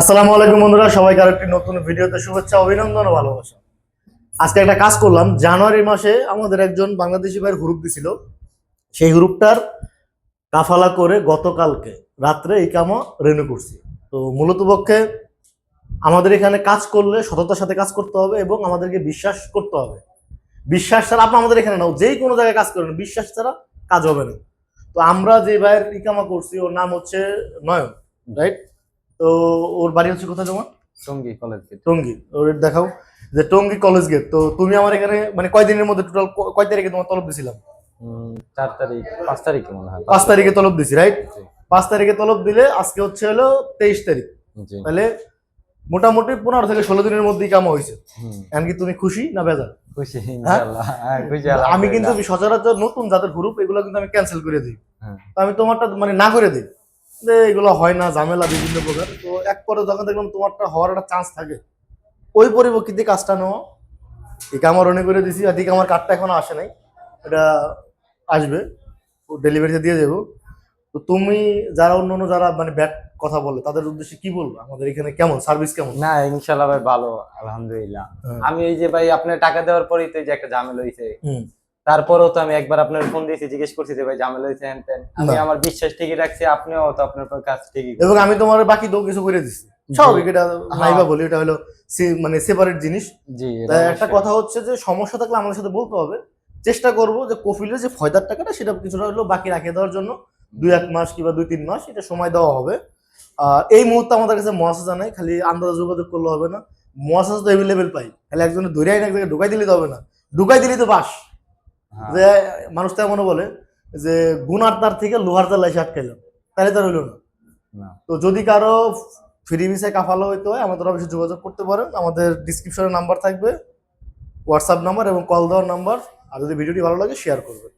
আসসালামু আলাইকুম বন্ধুরা, সবাইকে আরেকটি নতুন ভিডিওতে শুভেচ্ছা, অভিনন্দন ও ভালোবাসা। আজকে একটা কাজ করলাম, জানুয়ারি মাসে আমাদের একজন বাংলাদেশি ভাইয়ের হুরুপ দিছিল। সেই হুরুপটার কাফালা করে গতকালকে রাত্রে এই কামা রেনু করছি। তো মূলত পক্ষে আমাদের এখানে কাজ করলে সততার সাথে কাজ করতে হবে এবং আমাদেরকে বিশ্বাস করতে হবে। বিশ্বাস ছাড়া আপনি আমাদের এখানে নাও যেই কোনো জায়গায় কাজ করেন, বিশ্বাস ছাড়া কাজ হবে না। তো আমরা যে ভাইয়ের ইকামা করছি, ওর নাম হচ্ছে নয়ন রাইট তো ওর বাড়ি হচ্ছে কোথায় তোমার? Tongi college gate Tongi. ওর দেখাও যে টঙ্গী কলেজ গেট তো তুমি আমার এখানে মানে কয়দিনের মধ্যে টোটাল কয় তারিখে তোমার তলব দিছিলাম? চার তারিখ পাঁচ তারিখে মনে হয়। পাঁচ তারিখে তলব দিছি রাইট পাঁচ তারিখে তলব দিলে আজকে হচ্ছে হলো তেইশ তারিখ। তাহলে মোটামুটি পনেরো থেকে ষোলো দিনের মধ্যেই কামা হয়েছে। এমনকি তুমি খুশি না বেজার? খুশি হ্যাঁ, খুশি আমি কিন্তু। সচরাচর নতুন যাদের গ্রুপ এগুলো কিন্তু আমি ক্যান্সেল করে দিই। হ্যাঁ। তো আমি তোমারটা মানে না করে দিই। এগুলো হয় না ঝামেলা বিভিন্ন প্রকার। তো এক পরে যখন দেখলাম তোমারটা হওয়ার একটা চান্স থাকে ওই পরিপ্রেক্ষিতে কাজটা নেওয়া ঠিক আমার অনেক করে দিছি আর ঠিক আমার কার্ডটা এখনও আসে নাই। এটা আসবে ডেলিভারিতে দিয়ে দেবো। তো তুমি যারা অন্য অন্য যারা মানে ব্যাট কথা বলে তাদের উদ্দেশ্যে কি বলব? আমাদের এখানে কেমন? সার্ভিস কেমন? না ইনশাল্লাহ ভাই ভালো আলহামদুলিল্লাহ। হ্যাঁ। আমি এই যে ভাই আপনার টাকা দেওয়ার পরেই তো এই যে একটা ঝামেলা হয়েছে তারপরেও তো আমি একবার আপনার ফোন দিয়েছি জিজ্ঞেস করছি যে ভাই ঝামেলা হয়েছে হ্যান ত্যান। আমি আমার বিশ্বাস ঠিকই রাখছি আপনিও তো আপনার কাজ ঠিকই এবং আমি তোমার বাকি তো কিছু করে দিছি। স্বাভাবিক এটা নাইবা বলি এটা হলো মানে সেপারেট জিনিস। জি একটা কথা হচ্ছে যে সমস্যা থাকলে আমাদের সাথে বলতে হবে। চেষ্টা করব যে কফিলের যে ফয়দার টাকাটা সেটা কিছুটা হলো বাকি রাখিয়ে দেওয়ার জন্য। দুই এক মাস কিংবা দুই তিন মাস এটা সময় দেওয়া হবে। আর এই মুহূর্তে আমাদের কাছে মহাসাজা নাই খালি আন্দাজ যোগাযোগ করলে হবে না। মহাসাজ তো এভেলেবেল পাই। খালি একজনে ধরে আইন এক জায়গায় ঢুকাই দিলে তো হবে না। ঢুকাই দিলেই তো বাস। হ্যাঁ। যে মানুষ তো এমনও বলে যে গুনার তার থেকে লোহার তার লাইসে আটকাইলাম। তাহলে তার হইল না। না। তো যদি কারও ফ্রি ভিসে কাফালো হইতে হয় আমাদের অফিসে যোগাযোগ করতে পারেন। আমাদের ডিসক্রিপশনে নাম্বার থাকবে হোয়াটসঅ্যাপ নাম্বার এবং কল দেওয়ার নাম্বার আর যদি ভিডিওটি ভালো লাগে শেয়ার করবেন।